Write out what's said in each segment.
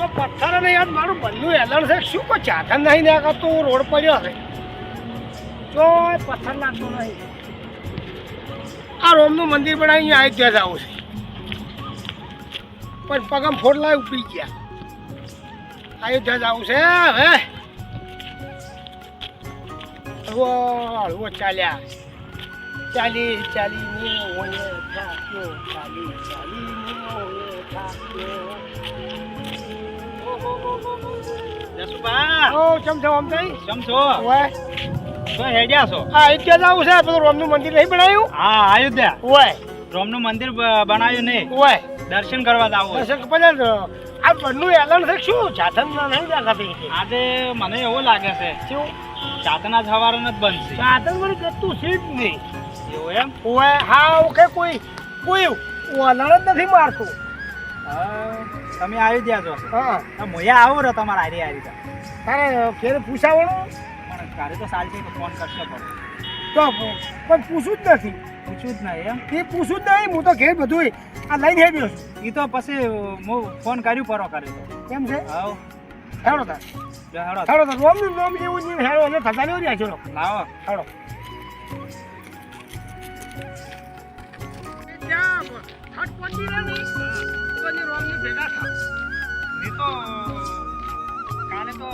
યાર મારું બંધુ એલણ છે. શું કોઈ ચાથન નહીં ને તો રોડ પડ્યો હશે ચોય પથ્થર નાખતો નહીં. આ રોમનું મંદિર પણ અહીંયા આવી ત્યાં જવું છે. પણ પગમ ફોડલા ઉપડી ગયા. અયોધ્યા જવું છે હવે. હળવો હળવો ચાલ્યા. ચાલી ચાલીને ઓએ થાક્યો, ચાલી ને થાક્યો. જસુભા. ઓ ચમ છો આમ તઈ કેમ છો? ઓએ તો હેડ્યા છો? આ અયોધ્યા જવું છે? પેલું રોમનું મંદિર નહીં બનાવ્યું? હા અયોધ્યા ઓય. રોમનું મંદિર બનાવ્યું નહીં. ઓય. દર્શન કરવા જાવ આ એલણ છે શું? ચાથન નહીં દેખાતી આજે મને એવું લાગે છે શું ચાતના સવારે જ બનશે ચાથન વળી કરતું જ નહીં. એવું એમ? ઓય હા ઓકે કોઈ કોઈ વલણ જ નથી મારતું. હા, તમે ગયા છો? હા. આ મોયા આવો રે તમારા આરી તો. તારે ફેર પૂછાવણો પણ ઘરે તો સાલ છે ફોન કરશો પણ તો. પણ પૂછું જ નથી. પૂછું જ નહીં એમ. એ પૂછું જ નહીં હું તો ઘેર બધું આ લઈને આવ્યો છું. એ તો પછી હું ફોન કર્યું પરો કર્યો કેમ છે? આવો હેડો તાર. હેડો. હેડો તાર. રોમનું રોમ જેવું નહીં હેડો એટલે થતા નહીં રહ્યા છો. લાવો. હેડો. ની તો કાલે તો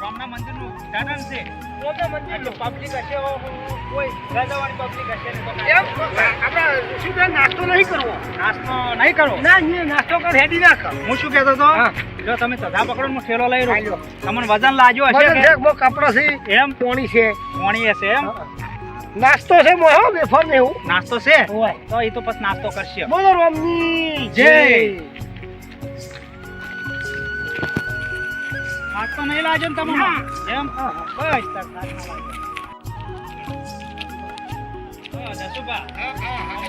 રામના મંદિરનું ઉદ્ઘાટન છે. એટલે પબ્લિક હશે કોઈ ગજાવાળી પબ્લિક હશે ને તો કાંઈ. નાસ્તો નહીં કરવો? નાસ્તો નહીં કરવો ના નાસ્તો કર હેડી નાખ. હું શું કહેતો હતો? જો તમે સધા પકડો હું ઠેલો લઈ રહ્યો તમને વજન લાગ્યો હશે કે? બહુ કપડો છે. એમ? પોણી છે. પોણી હશે એમ? નાસ્તો છે મોય હો વેફર ને એવું. નાસ્તો છે? ઓય તો એ તો પછી નાસ્તો કરશે. બોલો રોમની જય. તો નહીં લાજો ને તમે એમ? બસ.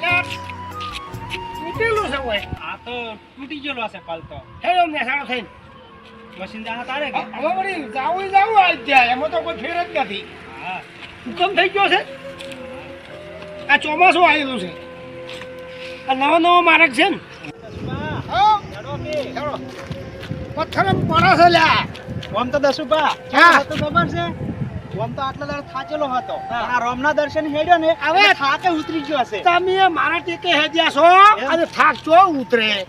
હા, તૂટેલું છે આ તો તૂટી ગયેલો હશે પાલ તો. હેડો મહેસાણો થઈને. મશીન દાહ તારે હવે વળી જાવું જાવું આજ ત્યાં એમાં તો કોઈ ફેર જ નથી. હા. હુકમ થઈ ગયો છે? આ ચોમાસું આવેલું છે. આ નવો નવો માર્ગ છે ને. જસુભા, હા ચડો કે. હેડો પથ્થર પડે છે લ્યા. ઓમ તો દસુભા. હા. તો ખબર છે? ઓમ તો આટલા દાડા થાચેલો હતો. આ રોમના દર્શન હેડ્યો ને હવે- થાકે ઉતરી ગયો હશે. તમે મારા ટેકે હેજ્યા છો? અને થાક ચો ઉતરે.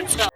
હેડ્યા જ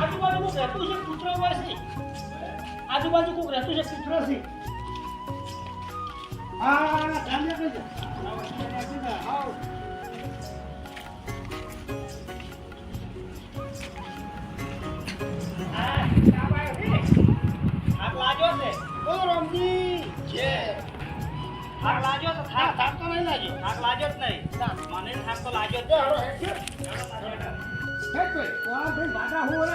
આજુબાજુ કોઈ રહેતું છે કૂતરો હોય છે આજુબાજુ કોક રહેતું છે કૂતરો છે હા હા, લાગ્યો છે ઓ રમજી આ છે થાક તો નહીં લાગ્યો. થાક લાગ્યો જ નહીં. મને થાક તો લાગ્યો જ હેડ ભાઈ, ભાઈ, હું.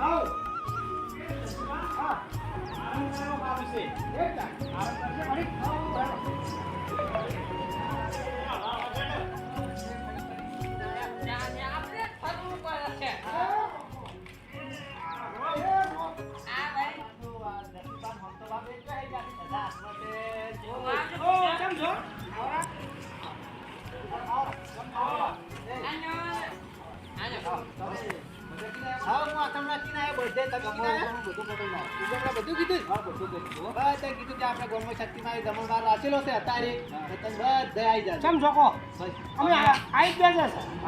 આવો. રાખીને આવ્યો બધે તમે કીધું. ઉગમણા બધું કીધું? બધા કીધું. કે આપણે ગોમો શક્તિમાં જમણવાર રાખેલો છે અત્યારે. આવી જાય છો? અમે આ- જ બેઠા છે.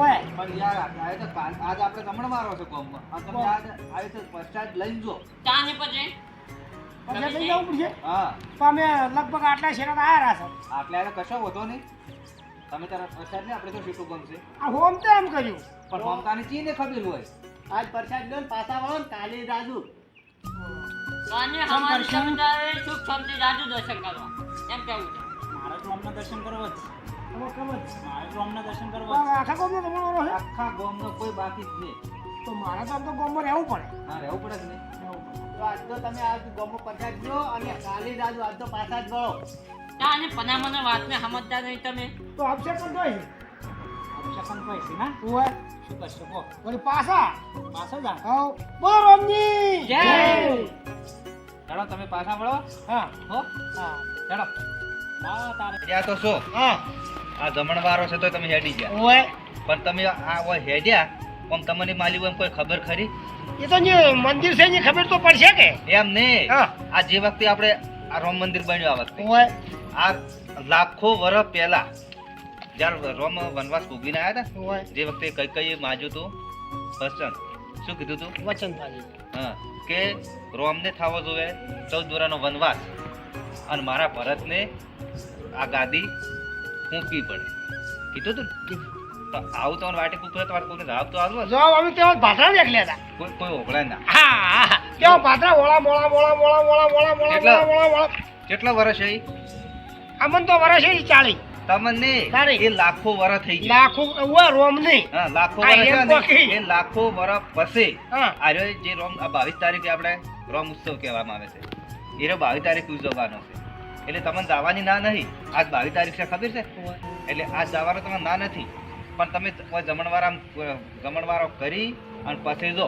ઓય. પણ યાર આ તો આજ આપણે જમણ મારો છે કોમમાં તમે આજ આવી તો પશ્ચાત લઈને જો. પછી લઈ જવું પડશે. હા. તો અમે લગભગ આટલા શેરા આયા રહ્યા આટલા આટલે કશો વધો નહીં. તમે તારા પશ્ચાત ને આપણે તો શીખવું ગમશે. આ હોમ તો એમ કર્યું. પણ હોમતાની ચી ને ખબર હોય. આજ પ્રસાદ લો ને પાછા વાળો કાલે રાજુ મારે રાજુ દર્શન કરવા. એમ ખબર છે. મારે રોમના દર્શન તો કરવા હવે આખા ગામનો તમારો છે? આખા ગામનો કોઈ બાકી જ નહીં. તો મારે તો તો ગામમાં રહેવું પડે. હા રહેવું પડે જ નહીં. તો આજ તો તમે આજ ગોમો પ્રસાદ લો અને કાલે રાજુ આજ તો પાછા જ વળો તો આપશે પણ જોઈ અપશકન પૈસી ના ઓય. શું કરશો કહો વળી પાછા પાછા જા. બોલો રામજી જય. ચાલો તમે પાછા વળો હા હો હા ચાલો હા તારે ત્યાં તો શું હા આ જમણવારો છે તો તમે હેડી ગયા ઓય પણ તમે આ ઓય હેડ્યા પણ તમને માલી એમ કોઈ ખબર ખરી એ તો મંદિર છે એની ખબર તો પડશે કે એમ નહીં હા. આ જે વખતે આપણે આ રામ મંદિર બન્યું આ વખતે ઓય આ લાખો વર્ષ પહેલા જ્યારે રોમ વનવાસ ભોગવીને આવ્યા હતા જે વખતે કઈ કઈ માજુ હતું વચન શું કીધું તું? વચન હા કે રોમને થવો જોઈએ ચૌદ દોરાનો વનવાસ અને મારા ભરતને આ ગાદી ફૂંકવી પડે. કીધું તું તો આવું તો વાટે કુકરે તમારે કોઈને જવાબ તો આવ્યો જવાબ અમે તેવા ભાષા દેખલ્યા હતા. કોઈ કોઈ ઓગળે ના. હા કેવો પાત્રા મોળા મોળા મોળા મોળા મોળા મોળા? મોળા મોળા મોળા. કેટલા વર્ષ છે અમન તો વર્ષ છે ચાલી તમને. એ લાખો વર થઈ ગયા લાખો ઉવા રોમ નહીં. હા લાખો. ને, એ લાખો વર પછી આર્યો જે રોમ આ બાવીસ તારીખે આપણે રોમ ઉત્સવ કહેવામાં આવે છે. એનો બાવીસ તારીખ ઉજવવાનો છે. એટલે તમને જવાની ના નહીં. આજ બાવીસ તારીખ છે ખબર છે? એટલે આજ જવાનો તમને ના નથી. પણ તમે જમણવારા જમણવાર કરી અને પછી જો.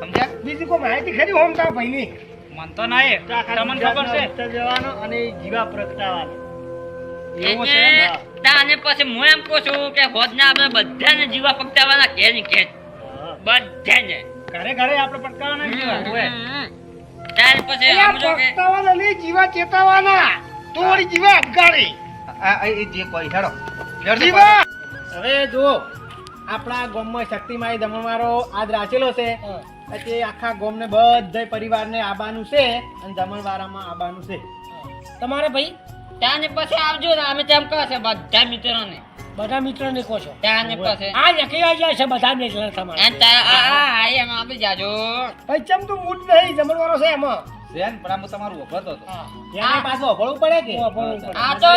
સમજ્યા? બીજી કોઈ માહિતી ખરી હોમ તા ભાઈની? મન તો નહીં તમને ખબર છે? જવાનો અને જીવા પ્રગટાવાનો એમ? પછી હું એમ કહું છું કે હોજને આપણે બધાને જીવા પકડાવાના ઘેરની ઘેર. બધાને. ઘરે ઘરે આપણે હોય. ત્યાર પછી સમજો કે પકડાવાના નહીં, જીવા ચેતાવાના. તોડી જીવા અગાડી આ એ જે કોઈ હેડો. હેડો જીવા! હવે જો આપણા ગામમાં શક્તિમાઈ દમણવારો આજ રાચેલો છે. એટલે આખા ગામને બધા પરિવારને આબાનું છે અને દમણવારામાં આબાનું છે. તમારે ભાઈ? ત્યાંને પછી આવજો ને અમે તેમ કહે છે બધા મિત્રોને. બધા મિત્રોને કહો છો? ત્યાંને પછી. આ લખી જાય છે બધા મિત્ર તમારે. અને ત્યાં આ આ એમ આપી જાજો. ભાઈ ચમ તું મૂડ નહીં? જમણવાનો છે એમાં. બેન પણ આમાં તમારું વખત હતો. એને પાછું પડે કે? આ તો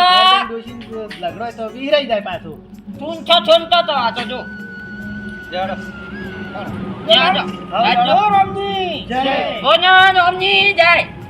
ઝઘડો તો વિહરાઈ જાય પાછું. તો આ તો જો. હો, જય. બોલો રમજી જાય.